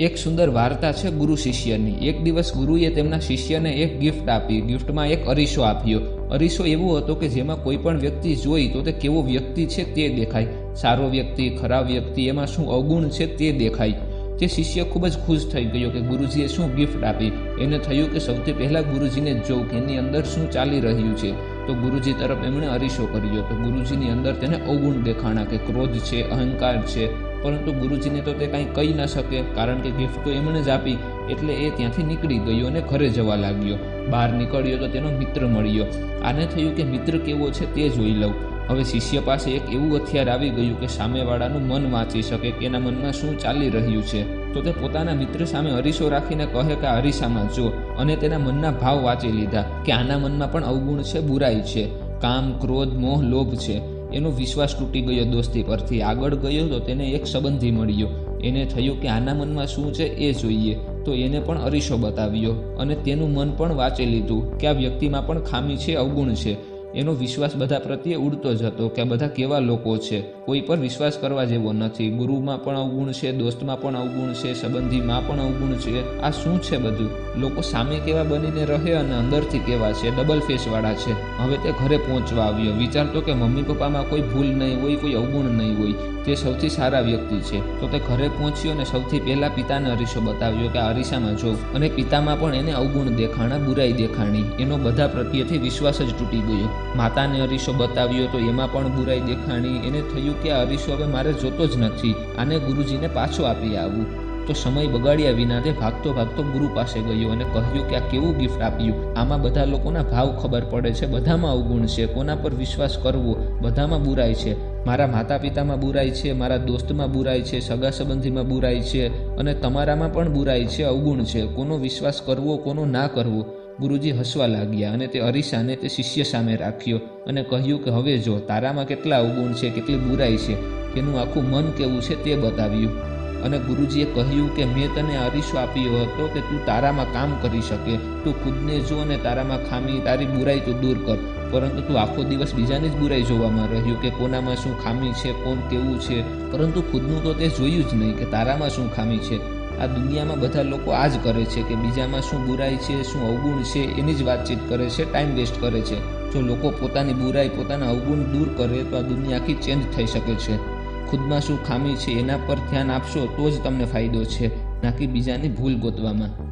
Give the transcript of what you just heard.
એક સુંદર વાર્તા છે ગુરુ શિષ્યની. એક દિવસ ગુરુએ તેમના શિષ્યને એક ગિફ્ટ આપી. ગિફ્ટમાં એક અરીસો આપ્યો. અરીસો એવો હતો કે જેમાં કોઈ પણ વ્યક્તિ જોઈ તો તે કેવો વ્યક્તિ છે તે દેખાય. સારો વ્યક્તિ, ખરાબ વ્યક્તિ, એમાં શું અવગુણ છે તે દેખાય. તે શિષ્ય ખૂબ જ ખુશ થઈ ગયો કે ગુરુજીએ શું ગિફ્ટ આપી. એને થયું કે સૌથી પહેલાં ગુરુજીને જ જોઉં કે એની અંદર શું ચાલી રહ્યું છે. તો ગુરુજી તરફ એમણે અરીસો કર્યો તો ગુરુજીની અંદર તેને અવગુણ દેખાણા કે ક્રોધ છે, અહંકાર છે, પરંતુ ગુરુજીને તો તે કાંઈ કહી ન શકે, કારણ કે ગિફ્ટ તો એમણે જ આપી, એટલે એ ત્યાંથી નીકળી ગયો અને ઘરે જવા લાગ્યો. બહાર નીકળ્યો તો તેનો મિત્ર મળ્યો. આને થયું કે મિત્ર કેવો છે તે જોઈ લઉં. હવે શિષ્ય પાસે એક એવું હથિયાર આવી ગયું કે સામેવાળાનું મન વાંચી શકે કે એના મનમાં શું ચાલી રહ્યું છે. તો તે પોતાના મિત્ર સામે અરીસો રાખીને કહે કે, અરીસામાં જો. અને તેના મનના ભાવ વાંચી લીધા કે આના મનમાં પણ અવગુણ છે, બુરાઈ છે. કામ, ક્રોધ, મોહ, લોભ છે. એનો વિશ્વાસ તૂટી ગયો દોસ્તી પરથી. આગળ ગયો તો તેને એક સંબંધી મળ્યો. એને થયું કે આના મનમાં શું છે એ જોઈએ. તો એને પણ અરીસો બતાવ્યો અને તેનું મન પણ વાંચી લીધું કે આ વ્યક્તિમાં પણ ખામી છે, અવગુણ છે. એનો વિશ્વાસ બધા પ્રત્યે ઉડતો જ હતો કે બધા કેવા લોકો છે? કોઈ પર વિશ્વાસ કરવા જેવો નથી. ગુરુમાં પણ અવગુણ છે, દોસ્તમાં પણ અવગુણ છે, સંબંધીમાં પણ અવગુણ છે. આ શું છે બધું? લોકો સામે કેવા બનીને રહે અને અંદરથી કેવા છે? ડબલ ફેસવાળા છે. હવે તે ઘરે પહોંચવા આવ્યો. વિચારતો કે મમ્મી પપ્પામાં કોઈ ભૂલ નહીં હોય, કોઈ અવગુણ નહીં હોય. તે સૌથી સારા વ્યક્તિ છે. તો તે ઘરે પહોંચ્યો અને સૌથી પહેલાં પિતાને અરીસો બતાવ્યો કે આ અરીસામાં જો. અને પિતામાં પણ એને અવગુણ દેખાણા, બુરાઈ દેખાણી. એનો બધા પ્રત્યેથી વિશ્વાસ જ તૂટી ગયો. માતાને અરીસો બતાવ્યો તો એમાં પણ બુરાઈ દેખાણી. એને થયું કે આ અરીસો હવે મારે જોતો જ નથી. આને ગુરુજીને પાછો આપી આવું. તો સમય બગાડ્યા વિના તે ભાગતો ભાગતો ગુરુ પાસે ગયો અને કહ્યું કે આ કેવું ગિફ્ટ આપ્યું? આમાં બધા લોકોના ભાવ ખબર પડે છે, બધામાં અવગુણ છે, કોના પર વિશ્વાસ કરવો? બધામાં બુરાઈ છે. મારા માતા પિતામાં બુરાઈ છે, મારા દોસ્તમાં બુરાઈ છે, સગા સંબંધીમાં બુરાઈ છે અને તમારામાં પણ બુરાઈ છે, અવગુણ છે. કોનો વિશ્વાસ કરવો, કોનો ના કરવો? ગુરુજી હસવા લાગ્યા અને તે અરીસાને તે શિષ્ય સામે રાખ્યો અને કહ્યું કે, હવે જો, તારામાં કેટલા અવગુણ છે, કેટલી બુરાઈ છે, તેનું આખું મન કેવું છે તે બતાવ્યું. અને ગુરુજીએ કહ્યું કે, મેં તને અરીસો આપ્યો હતો કે તું તારામાં કામ કરી શકે. તું ખુદને જો અને તારામાં ખામી, તારી બુરાઈ તું દૂર કર. પરંતુ તું આખો દિવસ બીજાની જ બુરાઈ જોવામાં રહ્યું કે કોનામાં શું ખામી છે, કોણ કેવું છે. પરંતુ ખુદનું તો તે જોયું જ નહીં કે તારામાં શું ખામી છે. આ દુનિયામાં બધા લોકો આ જ કરે છે કે બીજામાં શું બુરાઈ છે, શું અવગુણ છે, એની જ વાતચીત કરે છે ટાઈમ વેસ્ટ કરે છે. જો લોકો પોતાની બુરાઈ પોતાના અવગુણ દૂર કરે તો આ દુનિયા આખી ચેન્જ થઈ શકે છે. ખુદમાં શું ખામી છે એના પર ધ્યાન આપશો તો જ તમને ફાયદો છે. ના કે બીજાની ભૂલ ગોતવામાં.